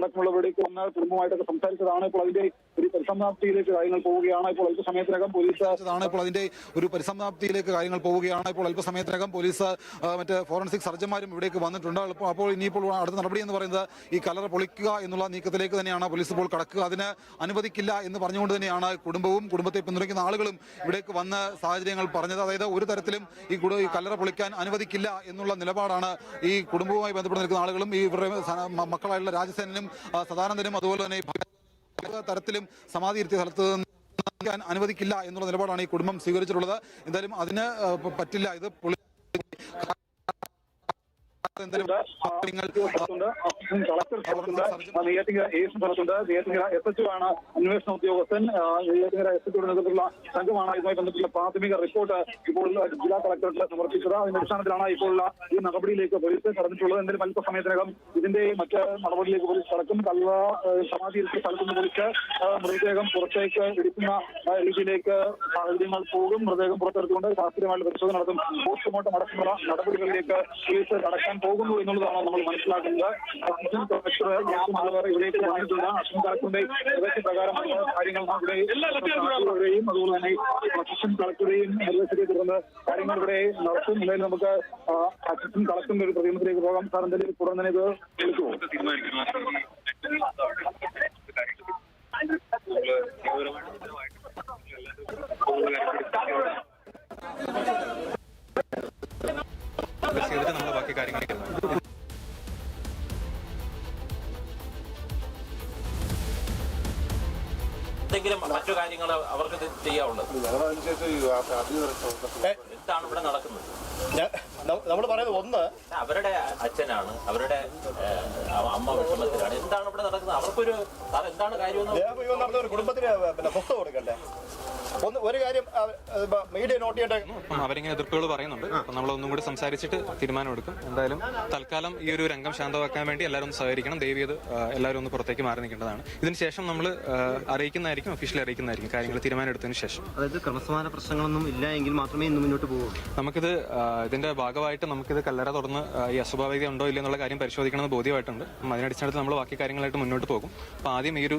അടക്കമുള്ളവരുടെയൊക്കെ വന്ന് കുടുംബമായിട്ടൊക്കെ സംസാരിച്ചതാണ്. ഇപ്പോൾ അതിന്റെ ഒരു പരിസമാപ്തിയിലേക്ക് കാര്യങ്ങൾ പോവുകയാണ്. ഇപ്പോൾ അല്പസമയത്തിനകം പോലീസ് ാണ് ഇപ്പോൾ അതിന്റെ ഒരു പരിസമാപ്തിയിലേക്ക് കാര്യങ്ങൾ പോവുകയാണ്. ഇപ്പോൾ അല്പസമയത്തിനകം പോലീസ് മറ്റ് ഫോറൻസിക് സർജന്മാരും ഇവിടേക്ക് വന്നിട്ടുണ്ട്. അപ്പോൾ ഇനിയിപ്പോൾ അടുത്ത നടപടി എന്ന് പറയുന്നത് ഈ കലർ പൊളിക്കുക എന്നുള്ള നീക്കത്തിലേക്ക് തന്നെയാണ് പോലീസ് ഇപ്പോൾ കടക്കുക. അതിന് അനുവദിക്കില്ല എന്ന് പറഞ്ഞുകൊണ്ട് തന്നെയാണ് കുടുംബവും കുടുംബത്തെ പിന്തുണയ്ക്കുന്ന ആളുകളും ഇവിടേക്ക് വന്ന സാഹചര്യങ്ങൾ പറഞ്ഞത്. അതായത് ഒരു തരത്തിലും ഈ ഈ കല്ലറ പൊളിക്കാൻ അനുവദിക്കില്ല എന്നുള്ള നിലപാടാണ് ഈ കുടുംബവുമായി ബന്ധപ്പെട്ട് നിൽക്കുന്ന ആളുകളും ഈ ഇവരുടെ മക്കളായുള്ള രാജസേനനും ആ, സദാനന്ദനും അതുപോലെ തന്നെ തരത്തിലും സമാധി ഇരുത്തിയ സ്ഥലത്ത് നിന്ന് അനുവദിക്കില്ല എന്നുള്ള നിലപാടാണ് ഈ കുടുംബം സ്വീകരിച്ചിട്ടുള്ളത്. എന്തായാലും അതിന് പറ്റില്ല. ഇത് പൊളി എന്തായാലും നിങ്ങൾ സ്ഥലത്തുണ്ട് അസിസ്റ്റന്റ് കളക്ടർ സ്ഥലത്തുണ്ട് ആ, നെയ്യാറ്റിങ്കര എ എസ് സ്ഥലത്തുണ്ട് നെയ്യാറ്റിങ്കര എസ് എച്ച് ആണ് അന്വേഷണ ഉദ്യോഗസ്ഥൻ. നെയ്യാറ്റിങ്ങര നെയ്യാറ്റിങ്കര എസ് എച്ച് നേതൃത്വത്തിലുള്ള സംഘമാണ് ഇതുമായി ബന്ധപ്പെട്ടുള്ള പ്രാഥമിക റിപ്പോർട്ട് ഇപ്പോൾ ജില്ലാ കളക്ടർക്ക് സമർപ്പിച്ചത്. അതിന്റെ അടിസ്ഥാനത്തിലാണ് ഇപ്പോൾ ഈ നടപടിയിലേക്ക് പോലീസ് കടന്നിട്ടുള്ളത്. എന്തായാലും അല്പസമയത്തിനകം ഇതിന്റെ മറ്റ് നടപടിയിലേക്ക് പോലീസ് കടക്കും. കള്ള സമാധിയിലെ സ്ഥലത്തുനിന്ന് പോലീസ് ആ, മൃതദേഹം പുറത്തേക്ക് എടുക്കുന്ന രീതിയിലേക്ക് സാഹചര്യങ്ങൾ പോകും. മൃതദേഹം പുറത്തെടുത്തുകൊണ്ട് ശാസ്ത്രീയമായിട്ട് പരിശോധന നടത്തും. പോസ്റ്റ്മോർട്ടം അടക്കമുള്ള നടപടികളിലേക്ക് പോലീസ് കടക്കാൻ പോകുന്നു എന്നുള്ളതാണ് നമ്മൾ മനസ്സിലാക്കുന്നത്. യാതൊരു ഇവിടേക്ക് കളക്ടറിന്റെ നിർദ്ദേശപ്രകാരമാണ് കാര്യങ്ങൾ നാം ഇവിടെ കളക്ടറുടെയും അതുപോലെ തന്നെ അസിസ്റ്റന്റ് കളക്ടറുടെയും നിർദ്ദേശത്തെ തുടർന്ന് കാര്യങ്ങൾ ഇവിടെ നടത്തും. എന്തായാലും നമുക്ക് അസിസ്റ്റന്റ് കളക്ടറിന്റെ ഒരു പ്രതിമത്തിലേക്ക് പോകാം. സാർ എന്തായാലും ഉടൻ തന്നെ ഇത് വിളിക്കുമോ ബാക്കി കാര്യങ്ങളൊക്കെ എന്തെങ്കിലും മറ്റു കാര്യങ്ങൾ അവർക്ക് ചെയ്യാവുള്ളത്? എന്താണ് ഇവിടെ നടക്കുന്നത്? നമ്മൾ പറയുന്നത് ഒന്ന് അവരുടെ അച്ഛനാണ് അവരുടെ അമ്മ വിഷമത്തിലാണ്. എന്താണ് ഇവിടെ നടക്കുന്നത്? അവർക്കൊരു എന്താണ് കാര്യം ദേവയോഗം നടന്ന ഒരു കുടുംബത്തിന് പിന്നെ പുസ്തകം കൊടുക്കണ്ടേ? ഒന്ന് ഒരു കാര്യം മീഡിയ നോട്ട് ചെയ്യട്ടെ? അവരിങ്ങനെ എതിർപ്പുകൾ പറയുന്നുണ്ട്. നമ്മളൊന്നും നമ്മൾ ഒന്നും കൂടി സംസാരിച്ചിട്ട് തീരുമാനമെടുക്കും എന്തായാലും തൽക്കാലം ഈ ഒരു രംഗം ശാന്തമാക്കാൻ വേണ്ടി എല്ലാവരും ഒന്ന് സഹകരിക്കണം. ദേവി അത് എല്ലാവരും ഒന്ന് പുറത്തേക്ക് മാറി നിൽക്കേണ്ടതാണ്. ഇതിനുശേഷം നമ്മൾ അറിയിക്കുന്നതായിരിക്കും ഒഫീഷ്യലി അറിയിക്കുന്നതായിരിക്കും കാര്യങ്ങൾ തീരുമാനം എടുത്തതിന് ശേഷം. അതായത് ക്രമസമാന പ്രശ്നങ്ങളൊന്നും ഇല്ല എങ്കിൽ മാത്രമേ ഇന്ന് മുന്നോട്ട് പോകൂ നമുക്കിത് ഇതിന്റെ ഇതിന്റെ ഭാഗമായിട്ട് നമുക്കിത് കല്ലറ തുറന്ന് ഈ അസ്വാഭാവികത ഉണ്ടോ ഇല്ല എന്നുള്ള കാര്യം പരിശോധിക്കണമെന്ന് ബോധ്യമായിട്ടുണ്ട്. അതിനടിസ്ഥാനത്തിൽ നമ്മൾ ബാക്കി കാര്യങ്ങളായിട്ട് മുന്നോട്ട് പോകും. അപ്പോൾ ആദ്യം ഈ ഒരു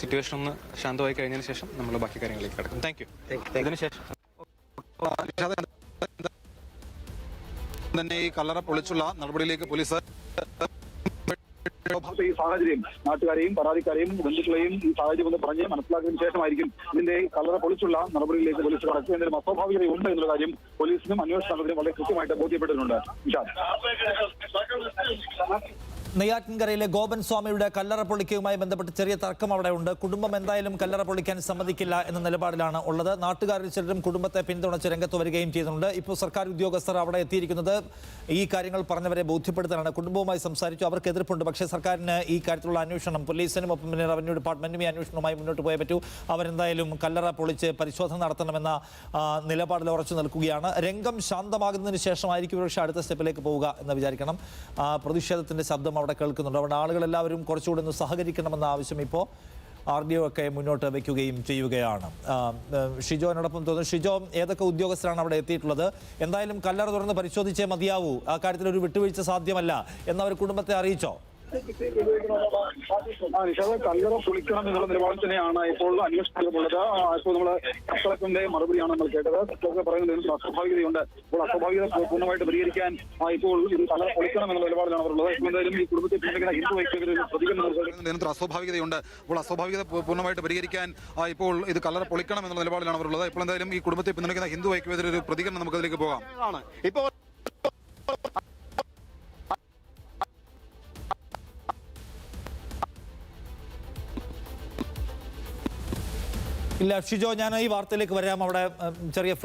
സിറ്റുവേഷൻ ഒന്ന് ശാന്തമായി കഴിഞ്ഞതിന് ശേഷം നമ്മൾ ബാക്കി കാര്യങ്ങളിലേക്ക് കിടക്കും. താങ്ക് യു ഇതിനുശേഷം തന്നെ ഈ കല്ലറ പൊളിച്ചുള്ള നടപടിയിലേക്ക് പോലീസ് ഈ സാഹചര്യം. നാട്ടുകാരെയും പരാതിക്കാരെയും ബന്ധുക്കളെയും ഈ സാഹചര്യം ഒന്ന് പറഞ്ഞ് മനസ്സിലാക്കിയതിനു ശേഷമായിരിക്കും ഇതിന്റെ കളറ പൊളിച്ചുള്ള നടപടികളിലേക്ക് പോലീസ് കടക്കുക. എന്തെങ്കിലും അസ്വാഭാവികത ഉണ്ട് എന്നുള്ള കാര്യം പോലീസിനും അന്വേഷണ സംഘത്തിനും വളരെ കൃത്യമായിട്ട് ബോധ്യപ്പെട്ടിട്ടുണ്ട്. നിഷാദ് നെയ്യാറ്റിൻകരയിലെ ഗോപൻ സ്വാമിയുടെ കല്ലറ പൊളിക്കയുമായി ബന്ധപ്പെട്ട് ചെറിയ തർക്കം അവിടെ ഉണ്ട്. കുടുംബം എന്തായാലും കല്ലറ പൊളിക്കാൻ സമ്മതിക്കില്ല എന്ന നിലപാടിലാണ് ഉള്ളത്. നാട്ടുകാരിൽ ചിലരും കുടുംബത്തെ പിന്തുണച്ച് രംഗത്ത് വരികയും ചെയ്യുന്നുണ്ട്. ഇപ്പോൾ സർക്കാർ ഉദ്യോഗസ്ഥർ അവിടെ എത്തിയിരിക്കുന്നത് ഈ കാര്യങ്ങൾ പറഞ്ഞവരെ ബോധ്യപ്പെടുത്താനാണ്. കുടുംബവുമായി സംസാരിച്ചു. അവർക്ക് എതിർപ്പുണ്ട്. പക്ഷേ സർക്കാരിന് ഈ കാര്യത്തിലുള്ള അന്വേഷണം പോലീസിനും ഒപ്പം പിന്നെ റവന്യൂ ഡിപ്പാർട്ട്മെന്റും ഈ അന്വേഷണവുമായി മുന്നോട്ട് പോയേ പറ്റൂ. അവരെന്തായാലും കല്ലറ പൊളിച്ച് പരിശോധന നടത്തണമെന്ന നിലപാടിൽ ഉറച്ചു നിൽക്കുകയാണ്. രംഗം ശാന്തമാകുന്നതിന് ശേഷമായിരിക്കും പക്ഷേ അടുത്ത സ്റ്റെപ്പിലേക്ക് പോവുക എന്ന് വിചാരിക്കണം. പ്രതിഷേധത്തിന്റെ ശബ്ദം അവിടെ കേൾക്കുന്നുണ്ട്. അവിടെ ആളുകളെല്ലാവരും കുറച്ചുകൂടി ഒന്ന് സഹകരിക്കണമെന്ന ആവശ്യം ഇപ്പോൾ ആർ ഡി ഒക്കെ മുന്നോട്ട് വയ്ക്കുകയും ചെയ്യുകയാണ്. ഷിജോനോടൊപ്പം തോന്നുന്നു. ഷിജോ ഏതൊക്കെ ഉദ്യോഗസ്ഥരാണ് അവിടെ എത്തിയിട്ടുള്ളത്? എന്തായാലും കല്ലറ തുറന്ന് പരിശോധിച്ചേ മതിയാവൂ. ആ കാര്യത്തിൽ ഒരു വിട്ടുവീഴ്ച സാധ്യമല്ല. എന്നവർ കുടുംബത്തെ അറിയിച്ചോ? ആ നിഷാദ് കല്ലറ പൊളിക്കണം എന്നുള്ള നിലപാടിൽ തന്നെയാണ് ഇപ്പോൾ അന്വേഷണത്തിലുള്ളത് ഇപ്പോൾ നമ്മൾ കളക്ടറിന്റെ മറുപടിയാണ് നമ്മൾ കേട്ടത്. കളക്ടർ പറയുന്നത് അസ്വാഭാവികതയുണ്ട്. അപ്പോൾ അസ്വാഭാവികത പൂർണമായിട്ട് പരിഹരിക്കാൻ ഇപ്പോൾ ഇത് കല്ലറ പൊളിക്കണം എന്നുള്ള നിലപാടിലാണ് അവരുള്ളത് ഇപ്പോൾ എന്തായാലും ഈ കുടുംബത്തെ പിന്തുണയ്ക്കുന്ന ഹിന്ദു പ്രതികരണം ഇതിനകത്ത് അസ്വാഭാവികതയുണ്ട്. അപ്പോൾ അസ്വാഭാവികത പൂർണമായിട്ട് പരിഹരിക്കാൻ ഇപ്പോൾ ഇത് കല്ലറ പൊളിക്കണം എന്നുള്ള നിലപാടിലാണ് അവരുള്ളത് ഇപ്പോൾ എന്തായാലും ഈ കുടുംബത്തെ പിന്തുണയ്ക്കുന്ന ഹിന്ദു ഐക്യവേദിയുടെ ഒരു പ്രതികരണം നമുക്കതിലേക്ക് പോകാം. ആണ് ഇല്ല ഷിജോ ഞാൻ ഈ വാർത്തയിലേക്ക് വരാം. അവിടെ ചെറിയ ഫ്രീ